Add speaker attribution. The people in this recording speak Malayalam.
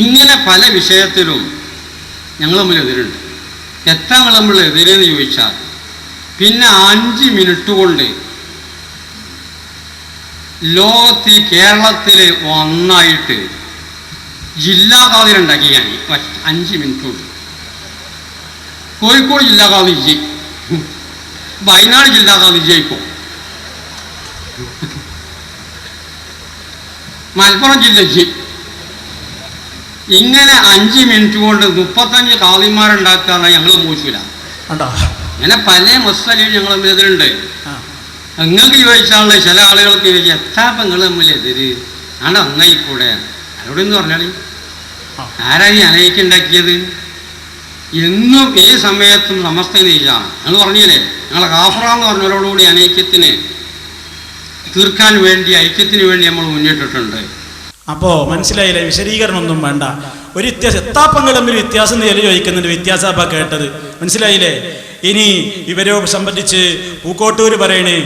Speaker 1: ഇങ്ങനെ പല വിഷയത്തിലും ഞങ്ങൾ തമ്മിൽ എതിരുണ്ട്. എത്ര നമ്മൾ എതിരെന്ന് ചോദിച്ചാൽ പിന്നെ അഞ്ച് മിനിറ്റ് കൊണ്ട് ലോകത്തിൽ കേരളത്തിൽ ഒന്നായിട്ട് ജില്ലാ കാതിൽ ഉണ്ടാക്കിയാണ് അഞ്ച് മിനിറ്റ് കൊണ്ട്. കോഴിക്കോട് ജില്ലാ കാതി വിജയി. വയനാട് ജില്ലാ കാതി വിജയിക്കും. മലപ്പുറം ജില്ല വിജയ്. ഇങ്ങനെ അഞ്ച് മിനിറ്റ് കൊണ്ട് മുപ്പത്തഞ്ച് കാളിമാരുണ്ടാക്കാന്ന് ഞങ്ങൾ
Speaker 2: മൂശൂല
Speaker 1: അങ്ങനെ പല മസ്സലും ഞങ്ങൾ എതിരുണ്ട് നിങ്ങൾക്ക് ചോദിച്ചാലുള്ള ചില ആളുകൾക്ക് ചോദിച്ചാൽ എത്താ നിങ്ങൾ തമ്മിൽ എതിര്? ആണ് അങ്ങയിക്കൂടെ? ആരോടെന്ന് പറഞ്ഞാൽ. ആരാ ഈ അനയിക്കുണ്ടാക്കിയത് എന്നും ഈ സമയത്തും സമസ്ത നീച്ചാണ് ഞങ്ങൾ പറഞ്ഞില്ലേ ഞങ്ങളെ കാഫറാന്ന് പറഞ്ഞവരോടുകൂടി അനൈക്യത്തിന് തീർക്കാൻ വേണ്ടി ഐക്യത്തിന് വേണ്ടി നമ്മൾ മുന്നിട്ടിട്ടുണ്ട്.
Speaker 2: അപ്പോ മനസ്സിലായില്ലേ? വിശദീകരണമൊന്നും വേണ്ട. ഒരു വ്യത്യാസം എത്താപ്പങ്ങൾ തമ്മിൽ വ്യത്യാസം നേരെ ചോദിക്കുന്നുണ്ട്. വ്യത്യാസമാണ് കേട്ടത്. മനസ്സിലായില്ലേ? ഇനി ഇവരെ സംബന്ധിച്ച് പൂക്കോട്ടൂർ പറയണേ.